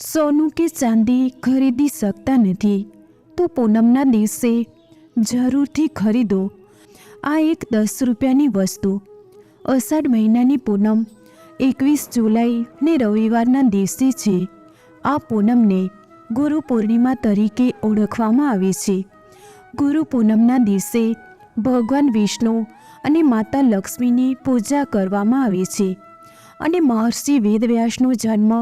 સોનું કે ચાંદી ખરીદી શકતા નથી, તો પૂનમના દિવસે જરૂરથી ખરીદો. આ એક દસ રૂપિયાની વસ્તુ. અષાઢ મહિનાની પૂનમ એકવીસ જુલાઈ ને રવિવારના દિવસે છે. આ પૂનમને ગુરુ પૂર્ણિમા તરીકે ઓળખવામાં આવે છે. ગુરુ પૂનમના દિવસે ભગવાન વિષ્ણુ અને માતા લક્ષ્મીની પૂજા કરવામાં આવે છે અને મહર્ષિ વેદવ્યાસનો જન્મ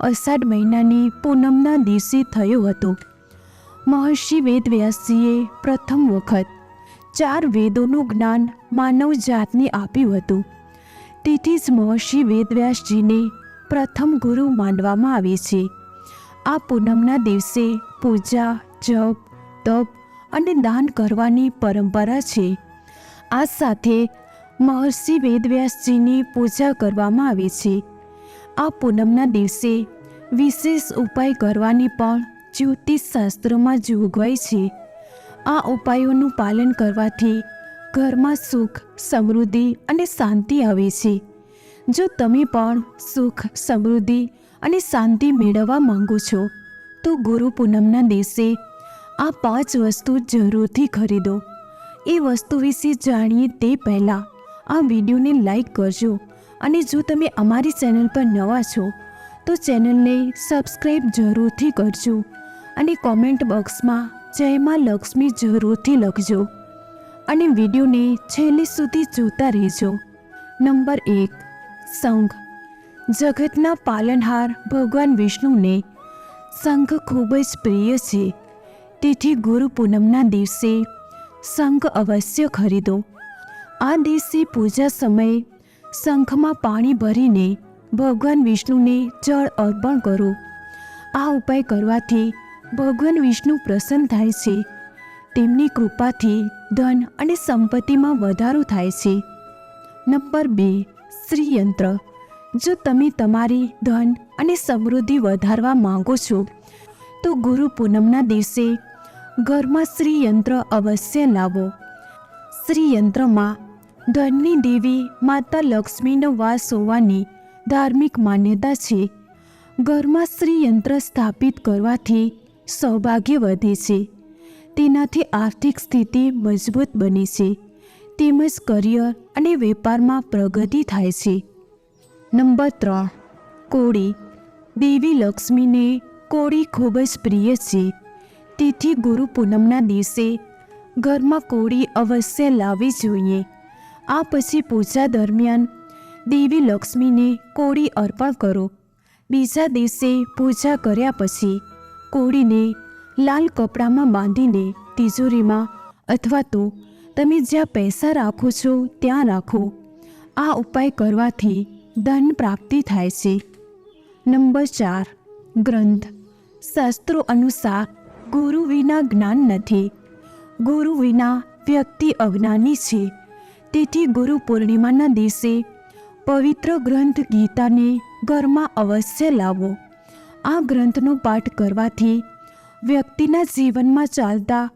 અષાઢ મહિનાની પૂનમના દિવસે થયો હતો. મહર્ષિ વેદવ્યાસજીએ પ્રથમ વખત ચાર વેદોનું જ્ઞાન માનવ જાતને આપ્યું હતું. તેથી જ મહર્ષિ વેદવ્યાસજીને પ્રથમ ગુરુ માનવામાં આવે છે. આ પૂનમના દિવસે પૂજા, જપ, તપ અને દાન કરવાની પરંપરા છે. આ સાથે મહર્ષિ વેદવ્યાસજીની પૂજા કરવામાં આવે છે. આ પૂનમના દિવસે વિશેષ ઉપાય કરવાની પણ જ્યોતિષ શાસ્ત્રોમાં જોગવાઈ છે. આ ઉપાયોનું પાલન કરવાથી ઘરમાં સુખ, સમૃદ્ધિ અને શાંતિ આવે છે. જો તમે પણ સુખ, સમૃદ્ધિ અને શાંતિ મેળવવા માંગો છો, તો ગુરુ પૂનમના દિવસે આ પાંચ વસ્તુ જરૂરથી ખરીદો. એ વસ્તુ વિશે જાણીએ તે પહેલાં આ વિડીયોને લાઈક કરજો અને જો તમે અમારી ચેનલ પર નવા છો, તો ચેનલને સબસ્ક્રાઈબ જરૂરથી કરજો અને કોમેન્ટ બોક્સમાં જય માં લક્ષ્મી જરૂરથી લખજો અને વિડીયોને છેલ્લે સુધી જોતા રહેજો. નંબર એક, સંઘ. જગતના પાલનહાર ભગવાન વિષ્ણુને સંઘ ખૂબ જ પ્રિય છે. તેથી ગુરુ પૂનમના દિવસે સંઘ અવશ્ય ખરીદો. આ દિવસે પૂજા સમયે શંખમાં પાણી ભરીને ભગવાન વિષ્ણુને જળ અર્પણ કરો. આ ઉપાય કરવાથી ભગવાન વિષ્ણુ પ્રસન્ન થાય છે. તેમની કૃપાથી ધન અને સંપત્તિમાં વધારો થાય છે. નંબર બે, શ્રીયંત્ર. જો તમે તમારી ધન અને સમૃદ્ધિ વધારવા માંગો છો, તો ગુરુ પૂનમના દિવસે ઘરમાં શ્રીયંત્ર અવશ્ય લાવો. શ્રીયંત્રમાં ધનની દેવી માતા લક્ષ્મીનો વાસ હોવાની ધાર્મિક માન્યતા છે. ઘરમાં શ્રીયંત્ર સ્થાપિત કરવાથી સૌભાગ્ય વધે છે. તેનાથી આર્થિક સ્થિતિ મજબૂત બને છે. તેમજ કરિયર અને વેપારમાં પ્રગતિ થાય છે. નંબર ત્રણ, કોળી. દેવી લક્ષ્મીને કોળી ખૂબ જ પ્રિય છે. તેથી ગુરુ પૂનમના દિવસે ઘરમાં કોળી અવશ્ય લાવવી જોઈએ. આ પછી પૂજા દરમિયાન દેવી લક્ષ્મીને કોળી અર્પણ કરો. બીજા દિવસે પૂજા કર્યા પછી કોળીને લાલ કપડામાં બાંધીને તિજોરીમાં અથવા તો તમે જ્યાં પૈસા રાખો છો ત્યાં રાખો. આ ઉપાય કરવાથી ધન પ્રાપ્તિ થાય છે. નંબર ચાર, ગ્રંથ. શાસ્ત્રો અનુસાર ગુરુ વિના જ્ઞાન નથી. ગુરુ વિના વ્યક્તિ અજ્ઞાની છે. તેથી ગુરુ પૂર્ણિમાના દિવસે પવિત્ર ગ્રંથ ગીતાને ઘરમાં અવશ્ય લાવો. આ ગ્રંથનો પાઠ કરવાથી વ્યક્તિના જીવનમાં ચાલતા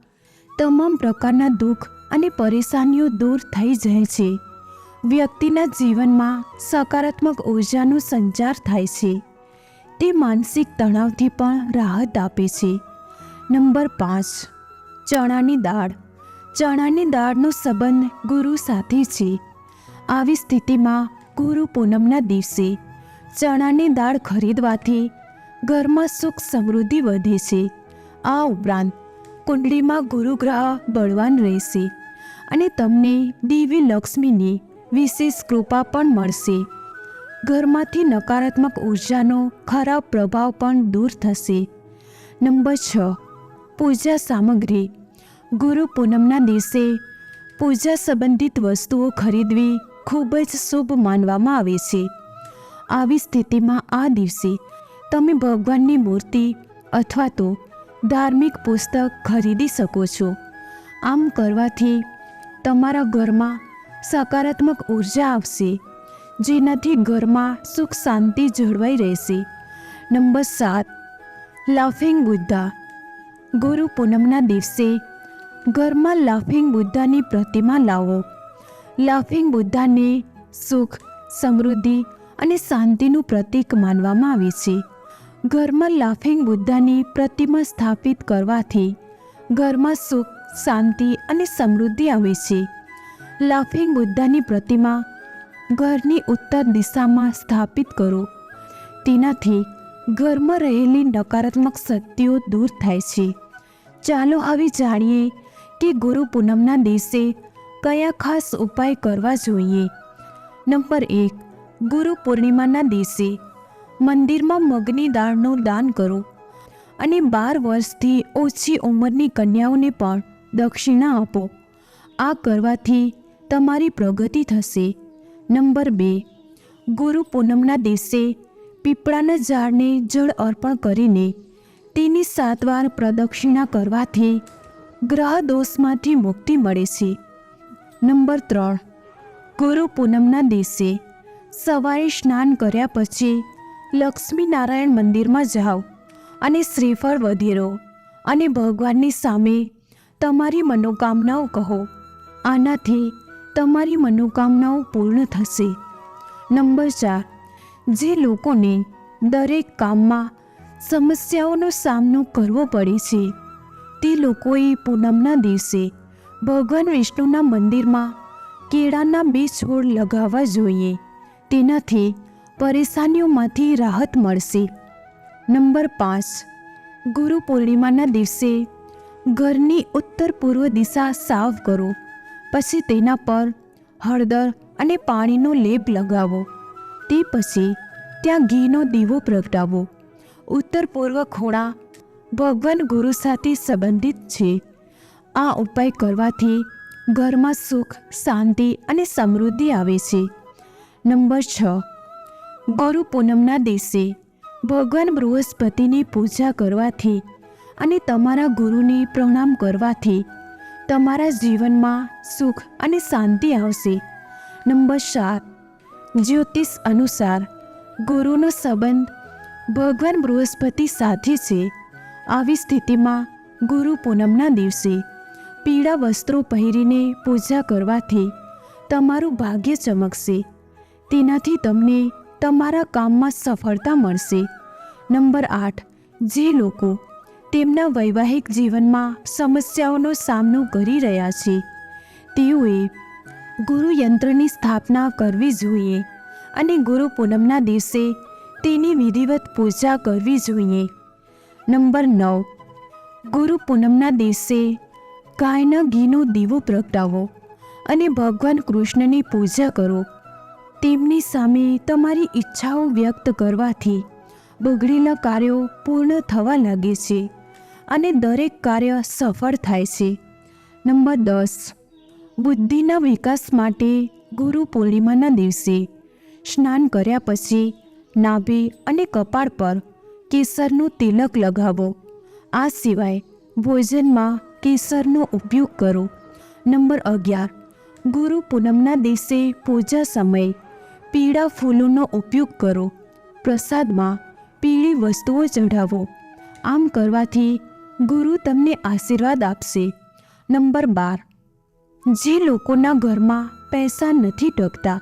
તમામ પ્રકારના દુઃખ અને પરેશાનીઓ દૂર થઈ જાય છે. વ્યક્તિના જીવનમાં સકારાત્મક ઉર્જાનો સંચાર થાય છે. તે માનસિક તણાવથી પણ રાહત આપે છે. નંબર પાંચ, ચણાની દાળ. ચણાની દાળનો સંબંધ ગુરુ સાથે છે. આવી સ્થિતિમાં ગુરુ પૂનમના દિવસે ચણાની દાળ ખરીદવાથી ઘરમાં સુખ સમૃદ્ધિ વધે છે. આ ઉપરાંત કુંડળીમાં ગુરુગ્રહ બળવાન રહેશે અને તમને દેવી લક્ષ્મીની વિશેષ કૃપા પણ મળશે. ઘરમાંથી નકારાત્મક ઉર્જાનો ખરાબ પ્રભાવ પણ દૂર થશે. નંબર છ. પૂજા સામગ્રી ગુરુ પૂનમના દિવસે પૂજા સંબંધિત વસ્તુઓ ખરીદવી ખૂબ જ શુભ માનવામાં આવે છે. આવી સ્થિતિમાં આ દિવસે તમે ભગવાનની મૂર્તિ અથવા તો ધાર્મિક પુસ્તક ખરીદી શકો છો. આમ કરવાથી તમારા ઘરમાં સકારાત્મક ઊર્જા આવશે, જેનાથી ઘરમાં સુખ શાંતિ જળવાઈ રહેશે. નંબર સાત, લાફિંગ બુદ્ધા. ગુરુ પૂનમના દિવસે ઘરમાં લાફિંગ બુદ્ધાની પ્રતિમા લાવો. લાફિંગ બુદ્ધાને સુખ, સમૃદ્ધિ અને શાંતિનું પ્રતીક માનવામાં આવે છે. ઘરમાં લાફિંગ બુદ્ધાની પ્રતિમા સ્થાપિત કરવાથી ઘરમાં સુખ, શાંતિ અને સમૃદ્ધિ આવે છે. લાફિંગ બુદ્ધાની પ્રતિમા ઘરની ઉત્તર દિશામાં સ્થાપિત કરો. તેનાથી ઘરમાં રહેલી નકારાત્મક શક્તિઓ દૂર થાય છે. ચાલો હવે જાણીએ કે ગુરુ પૂનમના દિવસે કયા ખાસ ઉપાય કરવા જોઈએ? નંબર એક, ગુરુ પૂર્ણિમાના દિવસે મંદિરમાં મગની દાળનું દાન કરો અને બાર વર્ષથી ઓછી ઉંમરની કન્યાઓને પણ દક્ષિણા આપો. આ કરવાથી તમારી પ્રગતિ થશે. નંબર બે, ગુરુ પૂનમના દિવસે પીપળાના ઝાડને જળ અર્પણ કરીને તેની સાત વાર પ્રદક્ષિણા કરવાથી ગ્રહ દોષમાંથી મુક્તિ મળે છે. નંબર ત્રણ. ગુરુ પૂનમના દિવસે સવારે સ્નાન કર્યા પછી લક્ષ્મીનારાયણ મંદિરમાં જાઓ અને શ્રીફળ વધેરો અને ભગવાનની સામે તમારી મનોકામનાઓ કહો. આનાથી તમારી મનોકામનાઓ પૂર્ણ થશે. નંબર ચાર. જે લોકોને દરેક કામમાં સમસ્યાઓનો સામનો કરવો પડે છે તે લોકોએ પૂનમના દિવસે ભગવાન વિષ્ણુના મંદિરમાં કેળાના બે છોડ લગાવવા જોઈએ. તેનાથી પરેશાનીઓમાંથી રાહત મળશે. નંબર પાંચ. ગુરુ પૂર્ણિમાના દિવસે ઘરની ઉત્તર પૂર્વ દિશા સાફ કરો. પછી તેના પર હળદર અને પાણીનો લેપ લગાવો. તે પછી ત્યાં ઘીનો દીવો પ્રગટાવો. ઉત્તર પૂર્વ ખોણા ભગવાન ગુરુ સાથે સંબંધિત છે. આ ઉપાય કરવાથી ઘરમાં સુખ, શાંતિ અને સમૃદ્ધિ આવે છે. નંબર છ. ગુરુ પૂનમના દિવસે ભગવાન બૃહસ્પતિની પૂજા કરવાથી અને તમારા ગુરુને પ્રણામ કરવાથી તમારા જીવનમાં સુખ અને શાંતિ આવશે. નંબર સાત. જ્યોતિષ અનુસાર ગુરુનો સંબંધ ભગવાન બૃહસ્પતિ સાથે છે. આવી સ્થિતિમાં ગુરુ પૂનમના દિવસે પીળા વસ્ત્રો પહેરીને પૂજા કરવાથી તમારું ભાગ્ય ચમકશે. તેનાથી તમને તમારા કામમાં સફળતા મળશે. નંબર આઠ, જે લોકો તેમના વૈવાહિક જીવનમાં સમસ્યાઓનો સામનો કરી રહ્યા છે, તેઓએ ગુરુ યંત્રની સ્થાપના કરવી જોઈએ અને ગુરુ પૂનમના દિવસે તેની વિધિવત પૂજા કરવી જોઈએ. નંબર નવ. ગુરુ પૂનમના દિવસે ગાયના ઘીનો દીવો પ્રગટાવો અને ભગવાન કૃષ્ણની પૂજા કરો. તેમની સામે તમારી ઈચ્છાઓ વ્યક્ત કરવાથી બગડેલા કાર્યો પૂર્ણ થવા લાગે છે અને દરેક કાર્ય સફળ થાય છે. નંબર દસ. બુદ્ધિના વિકાસ માટે ગુરુ પૂર્ણિમાના દિવસે સ્નાન કર્યા પછી નાભી અને કપાળ પર કેસરનું તિલક લગાવો. આ સિવાય ભોજનમાં કેસરનો ઉપયોગ કરો. નંબર અગિયાર. ગુરુ પૂનમના દિવસે પૂજા સમયે પીળા ફૂલોનો ઉપયોગ કરો. પ્રસાદમાં પીળી વસ્તુઓ ચઢાવો. આમ કરવાથી ગુરુ તમને આશીર્વાદ આપશે. નંબર બાર. જે લોકોના ઘરમાં પૈસા નથી ટકતા,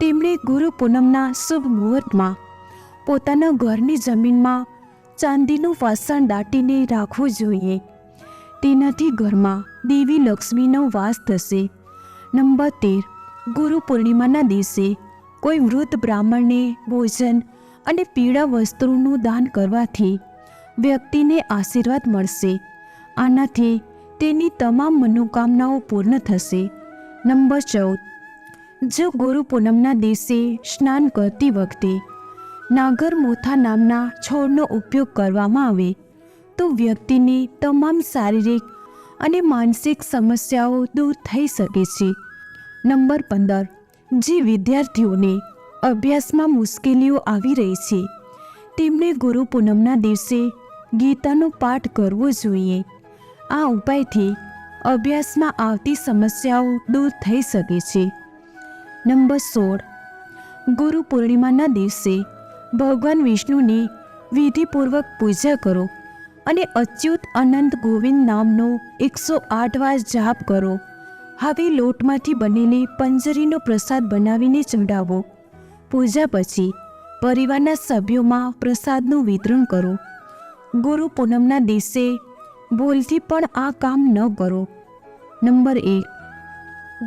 તેમણે ગુરુ પૂનમના શુભ મુહૂર્તમાં પોતાના ઘરની જમીનમાં ચાંદીનું વાસણ દાટીને રાખવું જોઈએ. તેનાથી ઘરમાં દેવી લક્ષ્મીનો વાસ થશે. નંબર તેર. ગુરુ પૂર્ણિમાના દિવસે કોઈ વૃદ્ધ બ્રાહ્મણને ભોજન અને પીળા વસ્ત્રોનું દાન કરવાથી વ્યક્તિને આશીર્વાદ મળશે. આનાથી તેની તમામ મનોકામનાઓ પૂર્ણ થશે. નંબર ચૌદ. જો ગુરુ પૂનમના દિવસે સ્નાન કરતી વખતે નાગર મોથા નામના છોડનો ઉપયોગ કરવામાં આવે તો વ્યક્તિની તમામ શારીરિક અને માનસિક સમસ્યાઓ દૂર થઈ શકે છે. નંબર પંદર, જે વિદ્યાર્થીઓને અભ્યાસમાં મુશ્કેલીઓ આવી રહી છે તેમણે ગુરુ પૂનમના દિવસે ગીતાનો પાઠ કરવો જોઈએ. આ ઉપાયથી અભ્યાસમાં આવતી સમસ્યાઓ દૂર થઈ શકે છે. નંબર સોળ, ગુરુ પૂર્ણિમાના દિવસે ભગવાન વિષ્ણુની વિધિપૂર્વક પૂજા કરો અને અચ્યુત અનંત ગોવિંદ નામનો એકસો આઠ વાર જાપ કરો. હવે લોટમાંથી બનેલી પંજરીનો પ્રસાદ બનાવીને ચડાવો. પૂજા પછી પરિવારના સભ્યોમાં પ્રસાદનું વિતરણ કરો. ગુરુ પૂનમના દિવસે ભૂલથી પણ આ કામ ન કરો. નંબર એક,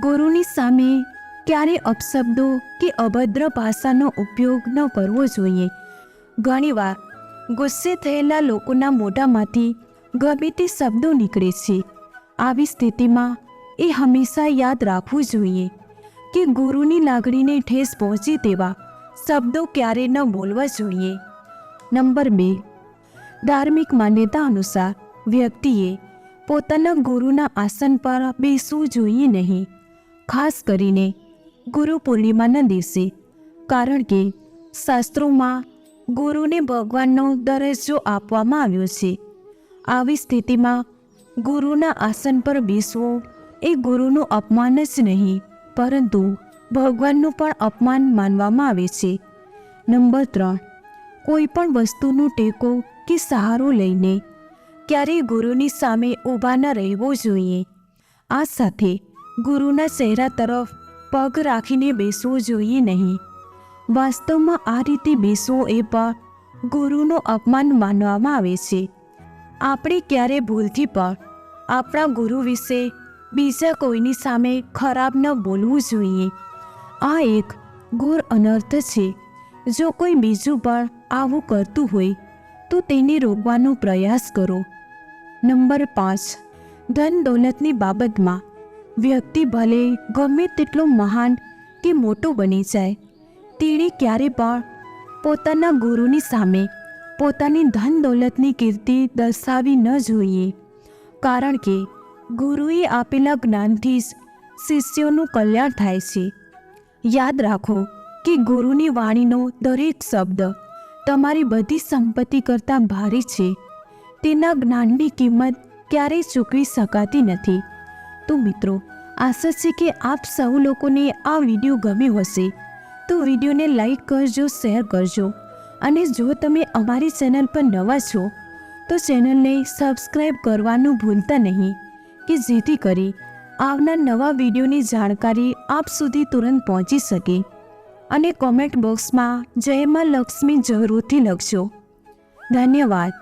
ગુરુની સામે ક્યારે અપશબ્દો કે અભદ્ર ભાષાનો ઉપયોગ ન કરવો જોઈએ? ઘણીવાર ગુસ્સે થયેલા લોકોના મોઢામાંથી ગમે તે શબ્દો નીકળે છે. આવી સ્થિતિમાં એ હંમેશા યાદ રાખવું જોઈએ કે ગુરુની લાગણીને ઠેસ પહોંચે તેવા શબ્દો ક્યારે ન બોલવા જોઈએ. નંબર બે. ધાર્મિક માન્યતા અનુસાર વ્યક્તિએ પોતાના ગુરુના આસન પર બેસવું જોઈએ નહીં. ખાસ કરીને ગુરુ પૂર્ણિમાના દિવસે. કારણ કે શાસ્ત્રોમાં ગુરુને ભગવાનનો દરજ્જો આપવામાં આવ્યો છે. આવી સ્થિતિમાં ગુરુના આસન પર બેસવો એ ગુરુનું અપમાન જ નહીં, પરંતુ ભગવાનનું પણ અપમાન માનવામાં આવે છે. નંબર ત્રણ, કોઈ પણ વસ્તુનો ટેકો કે સહારો લઈને ક્યારેય ગુરુની સામે ઊભા ન રહેવો જોઈએ. આ સાથે ગુરુના ચહેરા તરફ પગ રાખીને બેસવો જોઈએ નહીં. વાસ્તવમાં આ રીતે બેસવો એ પણ ગુરુનું અપમાન માનવામાં આવે છે. આપણે ક્યારે ભૂલથી પણ આપણા ગુરુ વિશે બીજા કોઈની સામે ખરાબ ન બોલવું જોઈએ. આ એક ઘોર અનર્થ છે. જો કોઈ બીજું પણ આવું કરતું હોય, તો તેને રોકવાનો પ્રયાસ કરો. નંબર પાંચ. ધન દોલતની બાબતમાં વ્યક્તિ ભલે ગમે તેટલો મહાન કે મોટો બની જાય, તેણે ક્યારે પણ પોતાના ગુરુની સામે પોતાની ધન દોલતની કીર્તિ દર્શાવી ન જોઈએ. કારણ કે ગુરુએ આપેલા જ્ઞાનથી જ શિષ્યોનું કલ્યાણ થાય છે. યાદ રાખો કે ગુરુની વાણીનો દરેક શબ્દ તમારી બધી સંપત્તિ કરતાં ભારે છે. તેના જ્ઞાનની કિંમત ક્યારેય ચૂકવી શકાતી નથી. તો મિત્રો, આશા છે કે આપ સૌ લોકોને આ વીડિયો ગમ્યો હશે. તો વિડીયોને લાઈક કરજો, શેર કરજો. અને જો તમે અમારી ચેનલ પર નવા છો, તો ચેનલને સબસ્ક્રાઈબ કરવાનું ભૂલતા નહીં. કે જેથી કરી આવનાર નવા વિડીયોની જાણકારી આપ સુધી તુરંત પહોંચી શકે. અને કોમેન્ટ બોક્સમાં જયમાં લક્ષ્મી જરૂરથી લખજો. ધન્યવાદ.